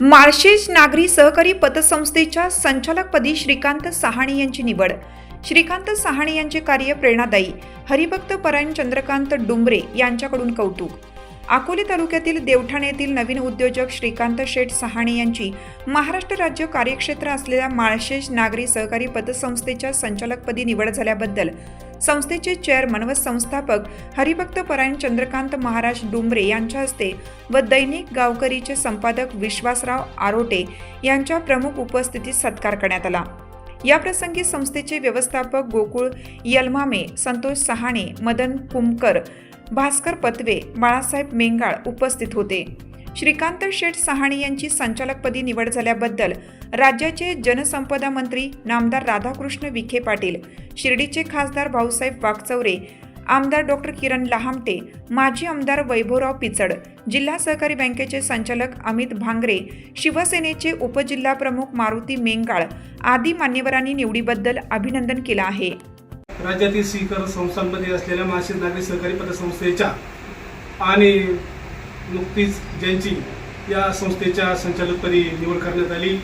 माळशेज नागरी सहकारी पतसंस्थेच्या संचालकपदी श्रीकांत सहाणे यांची निवड. श्रीकांत सहाणे यांचे कार्य प्रेरणादायी. हरिभक्त परायण चंद्रकांत डुंबरे यांच्याकडून कौतुक. अकोले तालुक्यातील देवठाण येथील नवीन उद्योजक श्रीकांत शेठ सहाणे यांची महाराष्ट्र राज्य कार्यक्षेत्र असलेल्या माळशेज नागरी सहकारी पतसंस्थेच्या संचालकपदी निवड झाल्याबद्दल संस्थेचे चेअरमन व संस्थापक हरिभक्त परायण चंद्रकांत महाराज डुंबरे यांच्या हस्ते व दैनिक गावकरीचे संपादक विश्वासराव आरोटे यांच्या प्रमुख उपस्थितीत सत्कार करण्यात आला. याप्रसंगी संस्थेचे व्यवस्थापक गोकुळ यलमामे संतोष सहाणे मदन कुमकर भास्कर पत्वे बाळासाहेब मेंगाळ उपस्थित होते. श्रीकांत शेठ सहाणे यांची संचालकपदी निवड झाल्याबद्दल राज्याचे जनसंपदा मंत्री नामदार राधाकृष्ण विखे पाटील शिर्डीचे खासदार भाऊसाहेब वागचौरे आमदार डॉक्टर किरण लहामटे माजी आमदार वैभवराव पिचड जिल्हा सहकारी बँकेचे संचालक अमित भांगरे शिवसेनेचे उपजिल्हाप्रमुख मारुती मेंगाळ आदी मान्यवरांनी निवडीबद्दल अभिनंदन केलं आहे. राज्यातील सीकर संस्थांमध्ये असलेल्या मासिक नागरी सहकारी पतसंस्थेच्या आणि नुकतीच ज्यांची या संस्थेच्या संचालकपदी निवड करण्यात आली.